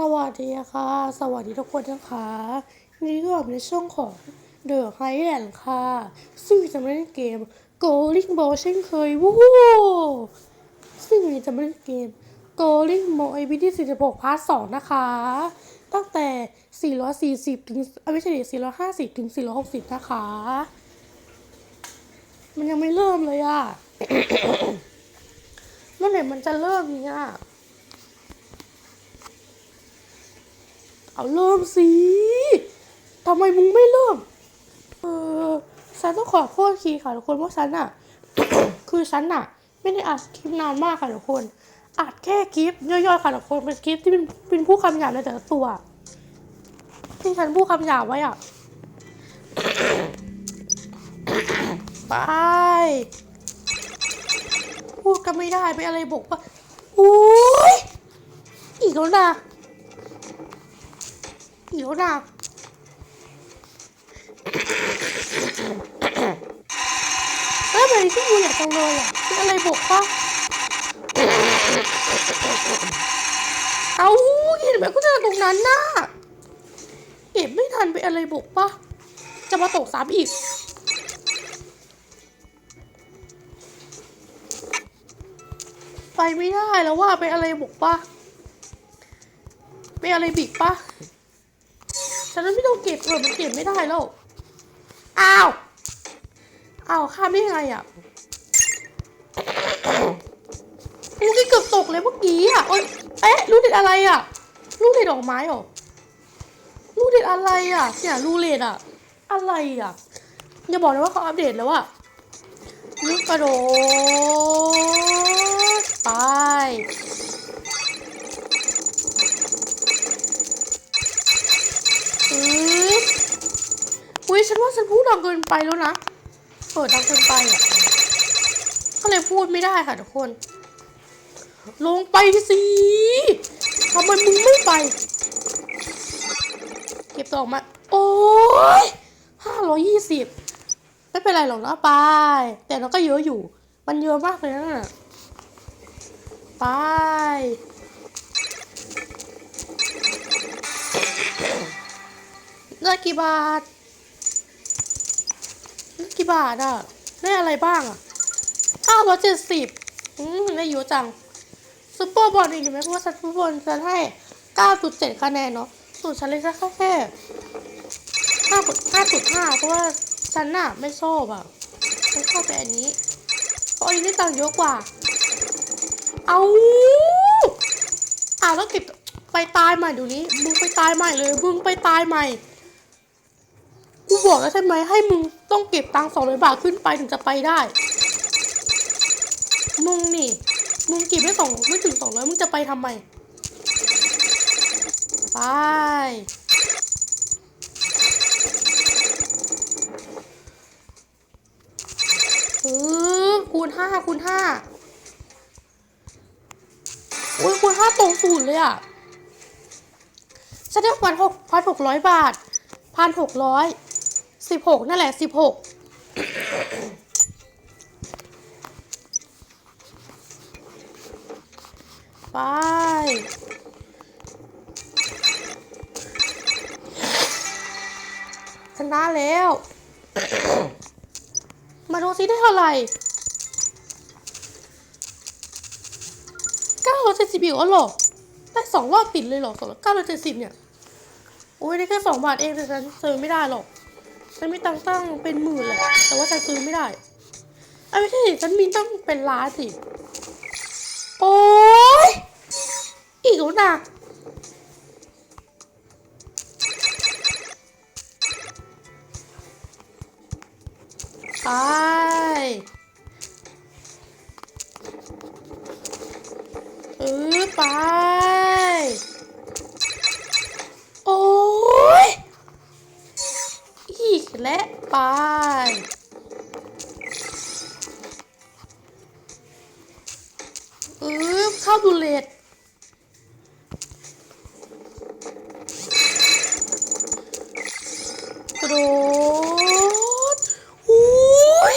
สวัสดีค่ะ สวัสดีทุกคนนะคะนนี้ก็อยู่ในช่วงของ The Highland ค่ะ ซึ่งจะมาเล่นเกม Golden Ball เช่นเคยวู้ซึ่งนี้จะมาเล่นเกม Golden Ball EP ที่46พาร์ท2นะคะ ตั้งแต่ 440 ถึงเอ้ยไม่ใช่ดิ450 ถึง 460 นะคะ มันยังไม่เริ่มเลยอะเมื่อไหร่มันจะเริ่มเนี่ย เอาเริ่มสิทำไมมึงไม่เริ่ม เออฉันต้องขอโทษทีค่ะทุกคนเพราะฉันอะคือฉันอะไม่ได้อัดคลิปนานมากค่ะทุกคนอัดแค่คลิปย่อยๆค่ะทุกคนเป็นคลิปที่เป็นเป็นผู้คำหยาบในแต่ละตัวที่ฉันพูดคำหยาบไว้อะไปพูดกันไม่ได้ไปอะไรบอกว่าโอ้ยอีกแล้วนะ หิวหนักแล้วทำไมที่กูอยากจังเลยอะเป็นอะไรบกปะเอาเห็นไหมกูจะตรงนั้นน่ะเก็บไม่ทันไปอะไรบกปะจะมาตกซ้ำอีกไปไม่ได้แล้วว่าไปอะไรบกปะไปอะไรบิกปะ ฉันนั้นไม่ต้องเก็บเออมันเก็บไม่ได้แล้ว อ้าว อ้าวข้ามได้ไงอะเมื่อกี้เกือบตกเลยเมื่อกี้อะโอ๊ยเอ๊ะลูกเด็ดอะไรอะ ลูกเด็ดดอกไม้หรอ ลูกเด็ดอะไรอะเนี่ยลูกเด็ดอะ อะไรอะ อย่าบอกนะว่าเขาอัปเดตแล้วอะลูกกระโดดไป ฉันว่าฉันพูดดังเกินไปแล้วนะเปิดดังเกินไปอะ ก็เลยพูดไม่ได้ค่ะทุกคน ลงไปสิทำไมมึงไม่ไป เก็บตัวออกมา โอ้ยห้าร้อยยี่สิบไม่เป็นไรหรอกนะไป แต่เราก็เยอะอยู่ มันเยอะมากเลยนะไปได้กี่บาท กี่บาทอะได้อะไรบ้างอะเก้าร้อยเจ็ดสิบอืมได้เยอะจังซุปเปอร์บอลอีกไหมเพราะว่าซุปเปอร์บอลฉันให้เก้าจุดเจ็ดคะแนนเนาะส่วนฉันเลยแค่แค่ห้าห้าจุดห้าเพราะว่าฉันน่ะไม่ชอบอะฉันชอบแต่อันนี้เพราะอันนี้ได้ตังค์เยอะกว่า เอาอ่าแล้วเก็บไปตายใหม่เดี๋ยวนี้มึงไปตายใหม่เลยมึงไปตายใหม่กูบอกแล้วใช่ไหมให้มึง ต้องเก็บตังค์สองร้อยบาทขึ้นไปถึงจะไปได้ มึงนี่ มึงเก็บไม่สองไม่ถึงสองร้อยมึงจะไปทำไม ไป เออคูณห้าคูณห้าโอ้ยคูณห้าตรงศูนย์เลยอะฉันได้พันหกพันหกร้อยบาทพันหกร้อย สิบหกนั่นแหละสิบหกไป ชนะแล้ว มาดูซิได้เท่าไหร่เก้าร้อยเจ็ดสิบอีกหรอได้สองรอบติดเลยหรอสองเก้าร้อยเจ็ดสิบเนี่ย โอ้ยได้แค่สองบาทเองแต่ฉันซื้อไม่ได้หรอก ฉันมีตังตั้งเป็นหมื่นแหละแต่ว่าฉันซื้อไม่ได้ไอ้ไม่ใช่ฉันมีตั้งเป็นล้านสิโอ้ยอีกแล้วนะไปเออไป โอ้ย อีกและ ไปออเข้าบุเลตกระโดดอุ้ย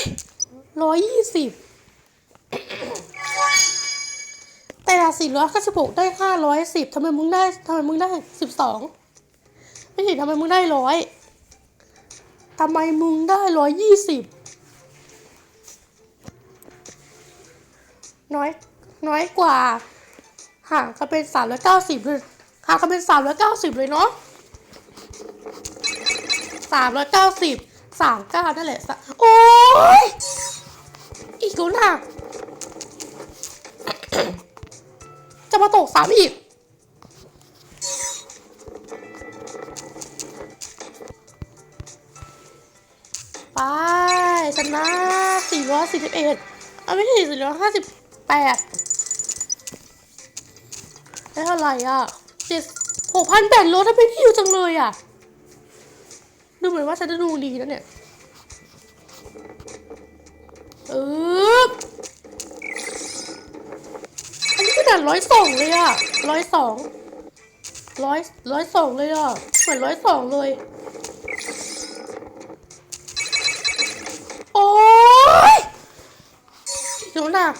ร้อยยี่สิบแต่ด่านสี่ร้อยเก้าสิบหกได้ห้าร้อยสิบทำไมมึงได้ทำไมมึงได้สิบสองไม่ใช่ทำไมมึงได้ร้อย ทำไมมึงได้ร้อยยี่สิบน้อยน้อยกว่า ห่างกันเป็นสามร้อยเก้าสิบเลยห่างกันเป็นสามร้อยเก้าสิบเลยเนาะสามร้อยเก้าสิบสามเก้านั่นแหละสะโอ้ยอีกแล้วนะจะมาตกสามอีก สี่สิบเอ็ดเอาไม่ใช่สี่ร้อยห้าสิบแปดได้เท่าไหร่อะเจ็ดหกพันแปดร้อยทำไมพี่อยู่จังเลยอะ ดูเหมือนว่าฉันจะดูดีนะเนี่ยเอออันนี้ขนาดร้อยสองเลยอะร้อยสองร้อยร้อยสองเลยอะ เหมือนร้อยสองเลย โอ๊ย เดี๋ยวนะ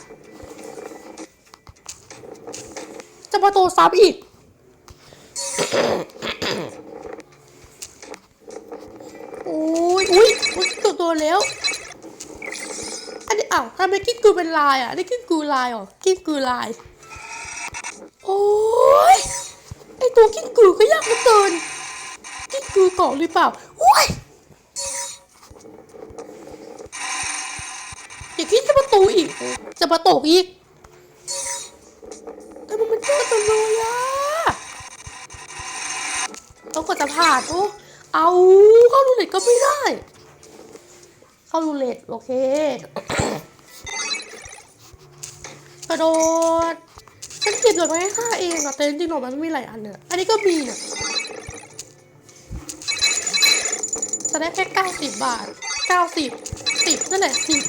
จะมาโตซ้ำอีก โอ้ยอุ้ยอุ้ยตัวตัวแล้ว อันนี้อ้าวทำไมกิ้งกือเป็นลายอะนี่กิ้งกือลายเหรอกิ้งกือลาย โอ้ยไอตัวกิ้งกือก็ยากเหลือเกินกิ้งกือเกาะหรือเปล่าโอ้ย อย่าคิดจะ ประตูอีก จะประตกอีกแต่มันมันเจอจังเลยอะต้องกดจะผ่านโอ้เอาเข้ารูเล็ตก็ไม่ได้ เข้ารูเล็ตโอเคกระโดดฉันเก็บหน่อยไว้ให้ค่าเองอะแต่จริงๆหน่อยมันไม่มีหลายอันเนี่ยอันนี้ก็มีเนี่ยจะได้แค่เก้าสิบบาทเก้าสิบสิบนั่นแหละสิบ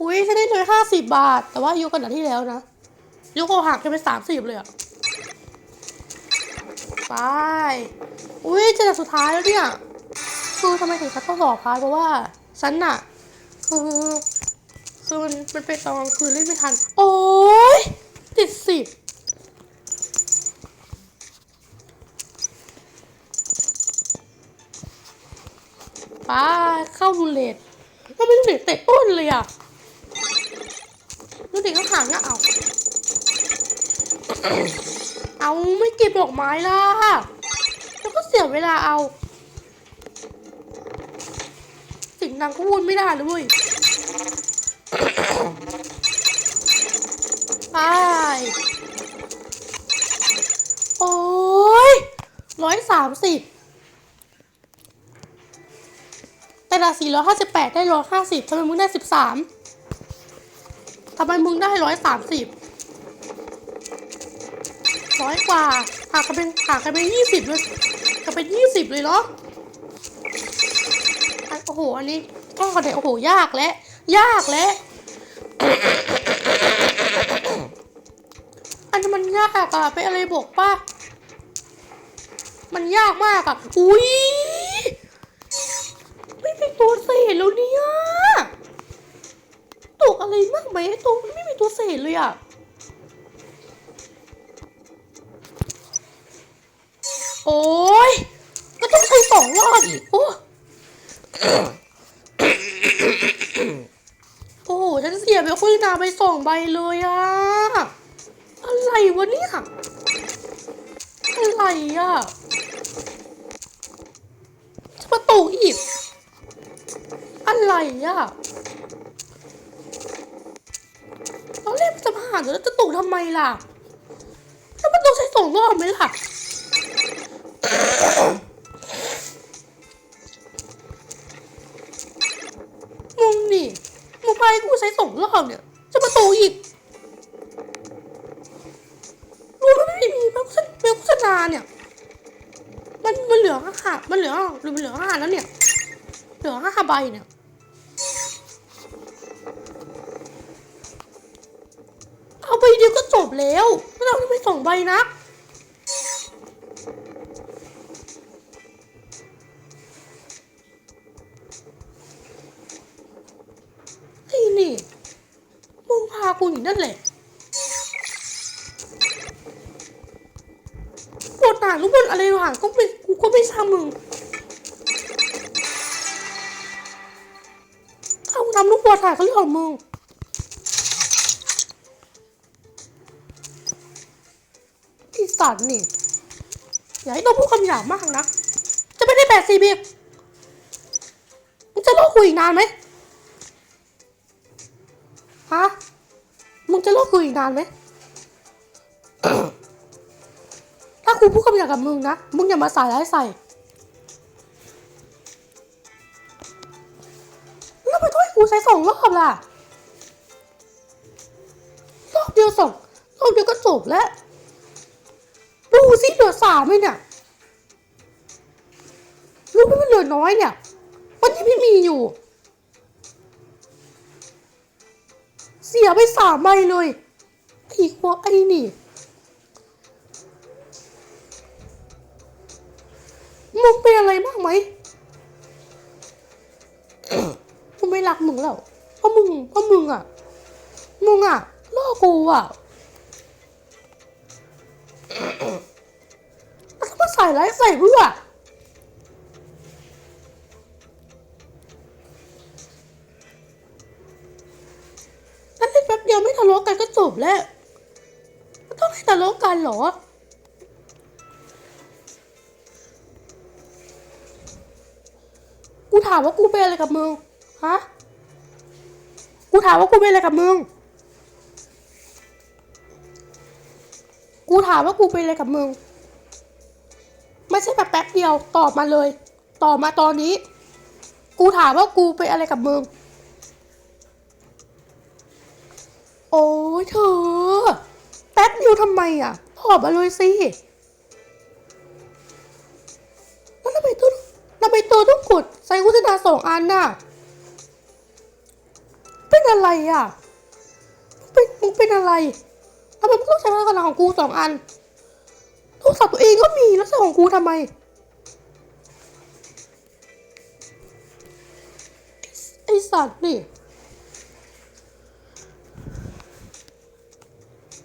อุ้ยฉันได้เลยห้าสิบบาท แต่ว่ายุคกันหนาที่แล้วนะยุคโคหักจะเป็นสามสิบเลยอะไป อุ้ยเจอสุดท้ายแล้วเนี่ย คือทำไมถึงฉันต้องสอบคะเพราะว่าฉันน่ะ คือคือมันมันเป็นตอนกลางคืนเล่นไม่ทัน โอ้ยติดสิบไปเข้ารูเลตทำไมรูเลตเตะต้นเลยอะ ดูด็กก็หางอะเอาเอาไม่เก็บดอกไม้ล่ะ แล้วก็เสียเวลาเอาสิ่งดังก็วนไม่ได้เลยเว้ยไปโอ้ยร้อยสามสิบแต่ละสี่ร้อยห้าสิบแปดได้ร้อยห้าสิบทำไมมึงได้สิบสาม ทำไมมึงได้ร้อยสามสิบร้อยกว่าหากกันเป็นหากกันเป็นยี่สิบเลยกันเป็นยี่สิบเลยเหรออันโอ้โห อันนี้ก็เดี๋ยโอ้โห ยากแล้ยากแล้วอันนี้มันยากอะเป็นอะไรบอกป่ะมันยากมากอะอุ้ยไม่มีตัวเศษแล้วเนี่ย อะไรมากไหมไอ้ตัวมันไม่มีตัวเศษเลยอะโอ้ยก็ต้องใช้สองรอบอีก โอ้โอ้ฉันเสียไปคุยนาไปสองใบเลยอะอะไรวะเนี่ยอะไรอะจะมาตกอีก อะไรอะ จะผ่านแล้วจะตกทำไมล่ะ แล้วมันต้องใช้สองรอบไหมล่ะ มึงนี่มึงไปกูใช้สองรอบเนี่ย จะมาโตอีกรู้ไหมไม่มีมันโฆษณาโฆษณาเนี่ย มันมันเหลือห้ามันเหลือหรือมันเหลือห้าแล้วเนี่ย เหลือห้าใบเนี่ย เอาใบเดียวก็จบแล้วไม่ต้องไปสองใบนะไอ้นี่มึงพากูอยู่นั่นแหละปวดหนาลูกบอลอะไรหางก็ไม่กูก็ไม่ทราบมึงถ้าทำลูกบอลถ่ายก็เรื่องของมึง สัตว์นี่ อย่าให้ต้องพูดคำหยาบมากนะ จะไม่ได้แปดสี่บีมึงจะเลิกคุยอีกนานไหมฮะ มึงจะเลิกคุยอีกนานไหม ถ้ากูพูดคำหยาบกับมึงนะ มึงอย่ามาใส่ร้ายใส่แล้วไปต้องให้กูใช้สองรอบล่ะรอบเดียวสองรอบเดียวก็จบแล้ว ดูสิเหลือสามไหมเนี่ยรู้ไหมมันเหลือน้อยเนี่ยวันนี้ไม่มีอยู่ เสียไปสามใบเลยไอ้พวกไอ้นี่มึงเป็นอะไรมากไหมกูไม่รักมึงแล้วเพราะมึงเพราะมึงอะ มึงอะล่อกูอะาใส่ร้ายใส่เพื่อแล้วเล่นแป๊บเดียวไม่ทะเลาะกันก็จบแล้วต้องให้ทะเลาะกันเหรอกูถามว่ากูเป็นอะไรกับมึง ฮะ กูถามว่ากูเป็นอะไรกับมึง กูถามว่ากูเป็นอะไรกับมึง ไม่ใช่แบบแป๊บเดียวตอบมาเลย ตอบมาตอนนี้ กูถามว่ากูเป็นอะไรกับมึง โอ้ยเธอ แป๊บเดียวทำไมอะตอบมาเลยสิแล้วทำไมตัวทำไมตัวต้องกดใส่โฆษณาสองอันน่ะ เป็นอะไรอะ เป็นมึงเป็นอะไรทำไมมึงต้องใช้โฆษณาของกูสองอัน โทรศัพท์ตัวเองก็มีแล้วใช้ของกูทำไมไอสัตว์นี่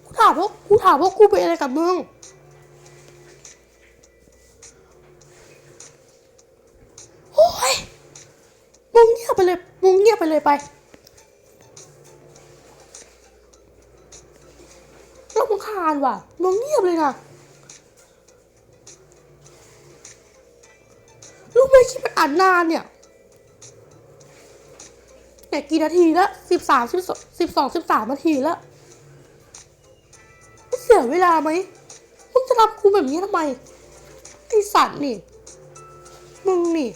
กูถามว่ากูถามว่ากูเป็นอะไรกับมึงโอ้ยมึงเงียบไปเลยมึงเงียบไปเลยไปรามึงคาญว่ะมึงเงียบเลยนะานนานเนี่ยเนี่ยกี่นาทีแล้วสิบสามสิบสองสิบสองสิบสามนาทีแล้วเสียเวลาไหมมึงจะทำกูแบบนี้ทำไมไอสัตว์นี่ มึงนี่